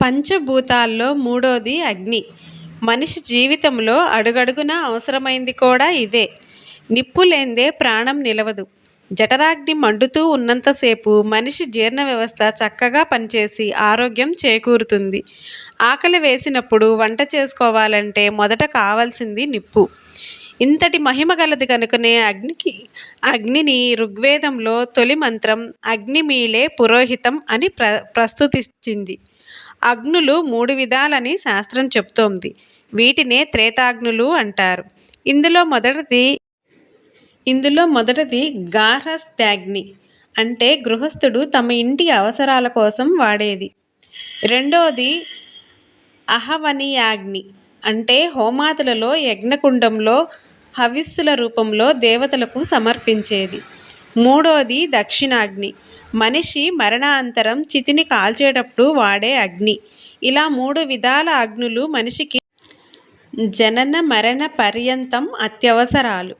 పంచభూతాల్లో మూడోది అగ్ని. మనిషి జీవితంలో అడుగడుగునా అవసరమైంది కూడా ఇదే. నిప్పు లేందే ప్రాణం నిలవదు. జఠరాగ్ని మండుతూ ఉన్నంతసేపు మనిషి జీర్ణ వ్యవస్థ చక్కగా పనిచేసి ఆరోగ్యం చేకూరుతుంది. ఆకలి వేసినప్పుడు వంట చేసుకోవాలంటే మొదట కావాల్సింది నిప్పు. ఇంతటి మహిమ గలది కనుకనే అగ్నిని ఋగ్వేదంలో తొలి మంత్రం 'అగ్నిమీలే పురోహితం' అని ప్ర ప్రస్తుతించింది. అగ్నులు మూడు విధాలని శాస్త్రం చెప్తోంది వీటినే త్రేతాగ్నులు అంటారు. ఇందులో మొదటిది గార్హస్థ్యాగ్ని. అంటే గృహస్థుడు తమ ఇంటి అవసరాల కోసం వాడేది. రెండవది అహవనియాగ్ని అంటే హోమాతులలో యజ్ఞకుండంలో హవిస్సుల రూపంలో దేవతలకు సమర్పించేది. మూడోది దక్షిణాగ్ని. మనిషి మరణాంతరం చితిని కాల్చేటప్పుడు వాడే అగ్ని. ఇలా మూడు విధాల అగ్నులు మనిషికి జనన మరణ పర్యంతం అత్యవసరాలు.